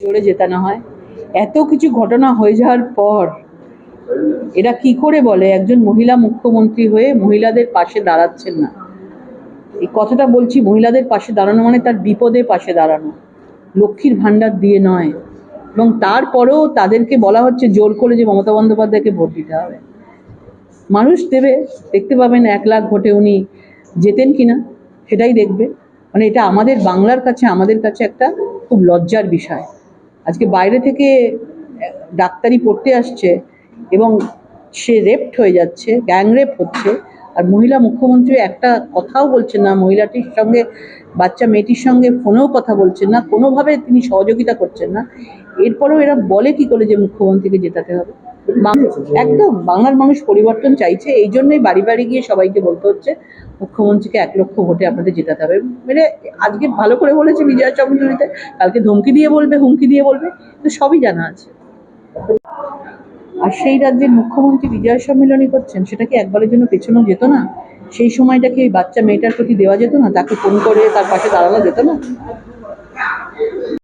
জোরে জেতানো হয়। এত কিছু ঘটনা হয়ে যাওয়ার পর এরা কি করে বলে? একজন মহিলা মুখ্যমন্ত্রী হয়ে মহিলাদের পাশে দাঁড়াচ্ছেন না। এই কথাটা বলছি, মহিলাদের পাশে দাঁড়ানো মানে তার বিপদে পাশে দাঁড়ানো। লক্ষ্মীর ভাণ্ডার দিয়ে নয়। এবং তারপরেও তাদেরকে বলা হচ্ছে, জোর করে যে মমতা বন্দ্যোপাধ্যায়কে ভোট দিতে হবে। মানুষ দেবে, দেখতে পাবেন এক লাখ ভোটে উনি জেতেন কিনা, সেটাই দেখবে। মানে এটা আমাদের বাংলার কাছে, আমাদের কাছে একটা খুব লজ্জার বিষয়। আজকে বাইরে থেকে ডাক্তারি পড়তে আসছে এবং সে রেপড হয়ে যাচ্ছে গ্যাং রেপ হচ্ছে। আর মহিলা মুখ্যমন্ত্রী একটা কথাও বলছেন না, মহিলাটির সঙ্গে, বাচ্চা মেয়েটির সঙ্গে ফোনেও কথা বলছেন না, কোনোভাবে তিনি সহযোগিতা করছেন না। এরপরেও এরা বলে কি করে যে মুখ্যমন্ত্রীকে জেতাতে হবে? একদম, বাংলার মানুষ পরিবর্তন চাইছে, এই জন্যই বাড়ি বাড়ি গিয়ে সবাইকে বলতে হচ্ছে, মুখ্যমন্ত্রীকে এক লক্ষ ভোটে আপনাদের জেতাতে হবে। মানে আজকে ভালো করে বলেছে বিজয়া চন্দ্রনীতে কালকে ধমকি দিয়ে বলবে, হুমকি দিয়ে বলবে, তো সবই জানা আছে। আর সেই রাজ্যের মুখ্যমন্ত্রী বিজয় সম্মেলনী করছেন, সেটা কি একবারের জন্য পেছনেও যেত না? সেই সময়টাকে ওই বাচ্চা মেয়েটার প্রতি দেওয়া যেত না? তাকে ফোন করে তার পাশে দাঁড়ানো যেত না?